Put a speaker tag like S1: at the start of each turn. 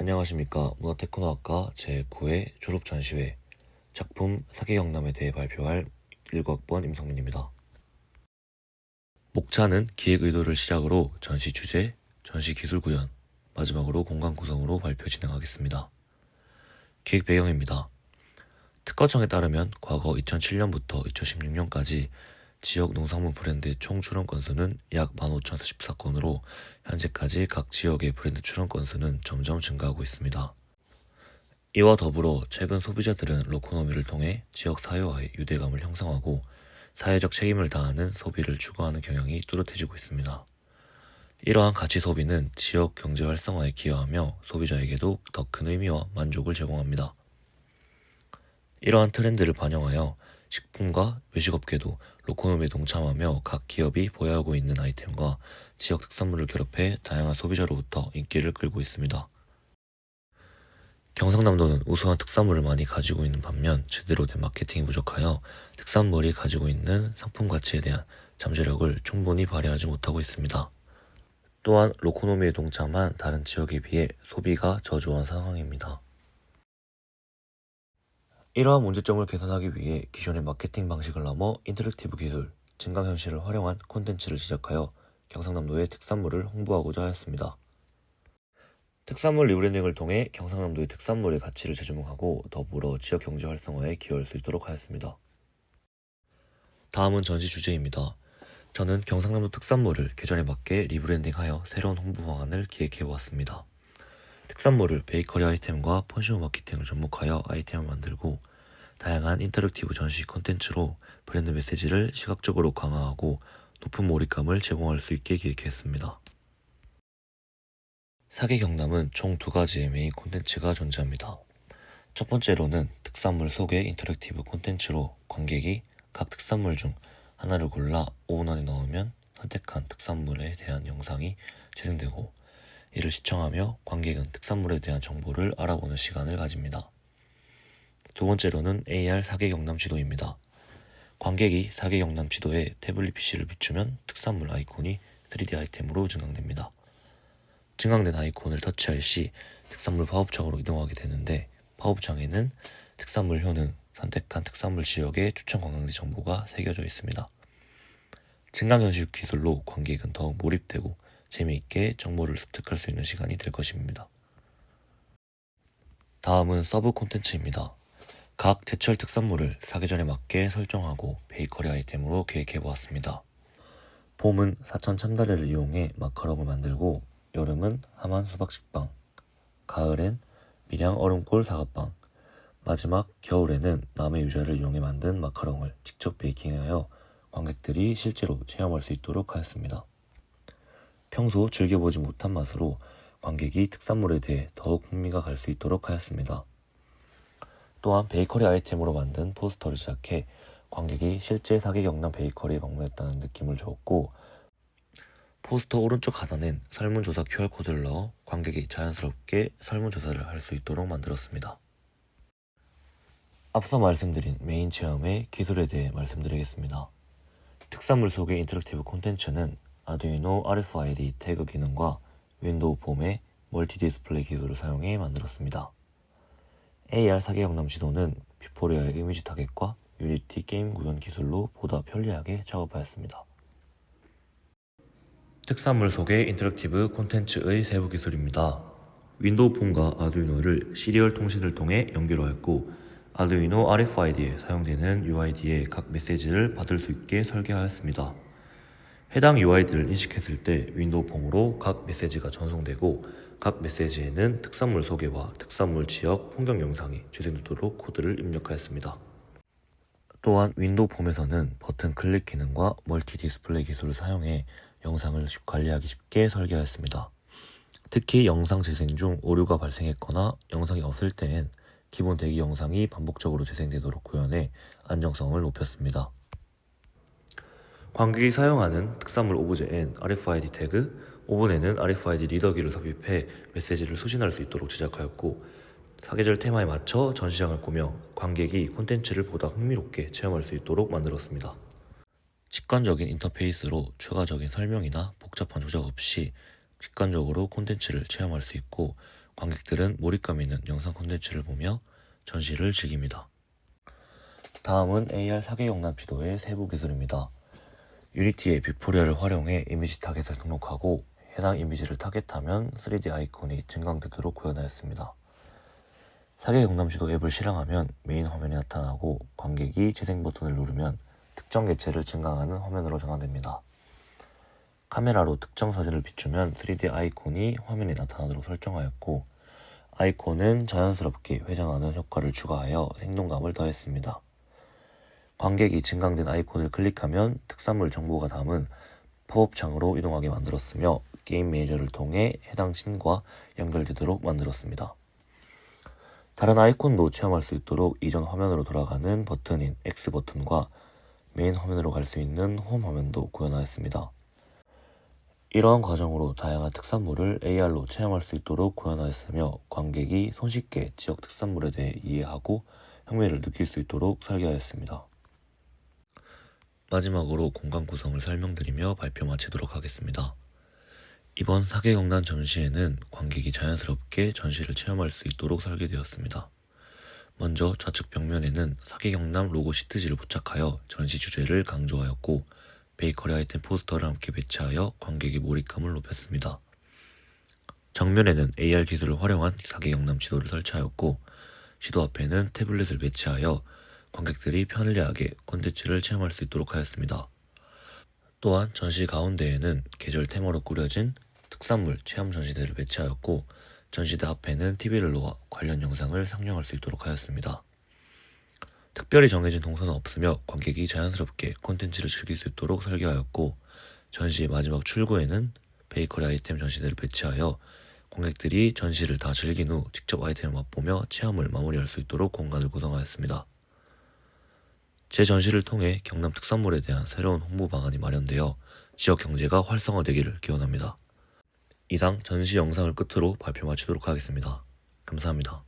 S1: 안녕하십니까. 문화테크노학과 제9회 졸업 전시회 작품 사기경남에 대해 발표할 1학번 임성민입니다. 목차는 기획 의도를 시작으로 전시 주제, 전시 기술 구현, 마지막으로 공간 구성으로 발표 진행하겠습니다. 기획 배경입니다. 특허청에 따르면 과거 2007년부터 2016년까지 지역 농산물 브랜드 총 출원 건수는 약 15,014건으로 현재까지 각 지역의 브랜드 출원 건수는 점점 증가하고 있습니다. 이와 더불어 최근 소비자들은 로코노미를 통해 지역 사회와의 유대감을 형성하고 사회적 책임을 다하는 소비를 추구하는 경향이 뚜렷해지고 있습니다. 이러한 가치 소비는 지역 경제 활성화에 기여하며 소비자에게도 더 큰 의미와 만족을 제공합니다. 이러한 트렌드를 반영하여 식품과 외식업계도 로코노미에 동참하며 각 기업이 보유하고 있는 아이템과 지역 특산물을 결합해 다양한 소비자로부터 인기를 끌고 있습니다. 경상남도는 우수한 특산물을 많이 가지고 있는 반면 제대로 된 마케팅이 부족하여 특산물이 가지고 있는 상품 가치에 대한 잠재력을 충분히 발휘하지 못하고 있습니다. 또한 로코노미에 동참한 다른 지역에 비해 소비가 저조한 상황입니다. 이러한 문제점을 개선하기 위해 기존의 마케팅 방식을 넘어 인터랙티브 기술, 증강현실을 활용한 콘텐츠를 시작하여 경상남도의 특산물을 홍보하고자 하였습니다. 특산물 리브랜딩을 통해 경상남도의 특산물의 가치를 재조명하고 더불어 지역 경제 활성화에 기여할 수 있도록 하였습니다. 다음은 전시 주제입니다. 저는 경상남도 특산물을 계절에 맞게 리브랜딩하여 새로운 홍보 방안을 기획해 보았습니다. 특산물을 베이커리 아이템과 펀슈머 마케팅을 접목하여 아이템을 만들고 다양한 인터랙티브 전시 콘텐츠로 브랜드 메시지를 시각적으로 강화하고 높은 몰입감을 제공할 수 있게 기획했습니다. 사계 경남은 총 두 가지의 메인 콘텐츠가 존재합니다. 첫 번째로는 특산물 소개 인터랙티브 콘텐츠로 관객이 각 특산물 중 하나를 골라 5분 안에 넣으면 선택한 특산물에 대한 영상이 재생되고 이를 시청하며 관객은 특산물에 대한 정보를 알아보는 시간을 가집니다. 두 번째로는 AR 사계 경남 지도입니다. 관객이 사계 경남 지도에 태블릿 PC를 비추면 특산물 아이콘이 3D 아이템으로 증강됩니다. 증강된 아이콘을 터치할 시 특산물 파업창으로 이동하게 되는데 파업창에는 특산물 효능, 선택한 특산물 지역의 추천 관광지 정보가 새겨져 있습니다. 증강현실 기술로 관객은 더욱 몰입되고 재미있게 정보를 습득할 수 있는 시간이 될 것입니다. 다음은 서브 콘텐츠입니다. 각 제철 특산물을 사계절에 맞게 설정하고 베이커리 아이템으로 계획해 보았습니다. 봄은 사천 참다리를 이용해 마카롱을 만들고 여름은 하만 수박식빵, 가을엔 밀양 얼음골 사과빵, 마지막 겨울에는 남의 유자를 이용해 만든 마카롱을 직접 베이킹하여 관객들이 실제로 체험할 수 있도록 하였습니다. 평소 즐겨보지 못한 맛으로 관객이 특산물에 대해 더욱 흥미가 갈 수 있도록 하였습니다. 또한 베이커리 아이템으로 만든 포스터를 시작해 관객이 실제 사계 경남 베이커리에 방문했다는 느낌을 주었고 포스터 오른쪽 하단엔 설문조사 QR코드를 넣어 관객이 자연스럽게 설문조사를 할 수 있도록 만들었습니다. 앞서 말씀드린 메인 체험의 기술에 대해 말씀드리겠습니다. 특산물 소개 인터랙티브 콘텐츠는 아두이노 RFID 태그 기능과 윈도우 폼의 멀티 디스플레이 기술을 사용해 만들었습니다. AR 사계 경남 지도는 뷰포리아의 이미지 타겟과 유니티 게임 구현 기술로 보다 편리하게 작업하였습니다. 특산물 소개 인터랙티브 콘텐츠의 세부 기술입니다. 윈도우 폰과 아두이노를 시리얼 통신을 통해 연결하였고 아두이노 RFID에 사용되는 UID의 각 메시지를 받을 수 있게 설계하였습니다. 해당 UID를 인식했을 때 윈도우 폼으로 각 메시지가 전송되고 각 메시지에는 특산물 소개와 특산물 지역 풍경 영상이 재생되도록 코드를 입력하였습니다. 또한 윈도우 폼에서는 버튼 클릭 기능과 멀티 디스플레이 기술을 사용해 영상을 관리하기 쉽게 설계하였습니다. 특히 영상 재생 중 오류가 발생했거나 영상이 없을 때엔 기본 대기 영상이 반복적으로 재생되도록 구현해 안정성을 높였습니다. 관객이 사용하는 특산물 오브제엔 RFID 태그, 오븐에는 RFID 리더기를 삽입해 메시지를 수신할 수 있도록 제작하였고 사계절 테마에 맞춰 전시장을 꾸며 관객이 콘텐츠를 보다 흥미롭게 체험할 수 있도록 만들었습니다. 직관적인 인터페이스로 추가적인 설명이나 복잡한 조작 없이 직관적으로 콘텐츠를 체험할 수 있고 관객들은 몰입감 있는 영상 콘텐츠를 보며 전시를 즐깁니다. 다음은 AR 사계 용납 지도의 세부 기술입니다. 유니티의 빅포리아를 활용해 이미지 타겟을 등록하고 해당 이미지를 타겟하면 3D 아이콘이 증강되도록 구현하였습니다. 사계 지도 앱을 실행하면 메인 화면이 나타나고 관객이 재생 버튼을 누르면 특정 개체를 증강하는 화면으로 전환됩니다. 카메라로 특정 사진을 비추면 3D 아이콘이 화면에 나타나도록 설정하였고 아이콘은 자연스럽게 회전하는 효과를 추가하여 생동감을 더했습니다. 관객이 증강된 아이콘을 클릭하면 특산물 정보가 담은 팝업 창으로 이동하게 만들었으며 게임 매니저를 통해 해당 씬과 연결되도록 만들었습니다. 다른 아이콘도 체험할 수 있도록 이전 화면으로 돌아가는 버튼인 X 버튼과 메인 화면으로 갈 수 있는 홈 화면도 구현하였습니다. 이러한 과정으로 다양한 특산물을 AR로 체험할 수 있도록 구현하였으며 관객이 손쉽게 지역 특산물에 대해 이해하고 흥미를 느낄 수 있도록 설계하였습니다. 마지막으로 공간 구성을 설명드리며 발표 마치도록 하겠습니다. 이번 사계경단 전시회는 관객이 자연스럽게 전시를 체험할 수 있도록 설계되었습니다. 먼저 좌측 벽면에는 사계경남 로고 시트지를 부착하여 전시 주제를 강조하였고 베이커리 아이템 포스터를 함께 배치하여 관객의 몰입감을 높였습니다. 정면에는 AR 기술을 활용한 사계경남 지도를 설치하였고 지도 앞에는 태블릿을 배치하여 관객들이 편리하게 콘텐츠를 체험할 수 있도록 하였습니다. 또한 전시 가운데에는 계절 테마로 꾸려진 특산물 체험 전시대를 배치하였고 전시대 앞에는 TV를 놓아 관련 영상을 상영할 수 있도록 하였습니다. 특별히 정해진 동선은 없으며 관객이 자연스럽게 콘텐츠를 즐길 수 있도록 설계하였고 전시의 마지막 출구에는 베이커리 아이템 전시대를 배치하여 관객들이 전시를 다 즐긴 후 직접 아이템을 맛보며 체험을 마무리할 수 있도록 공간을 구성하였습니다. 제 전시를 통해 경남 특산물에 대한 새로운 홍보 방안이 마련되어 지역 경제가 활성화되기를 기원합니다. 이상 전시 영상을 끝으로 발표 마치도록 하겠습니다. 감사합니다.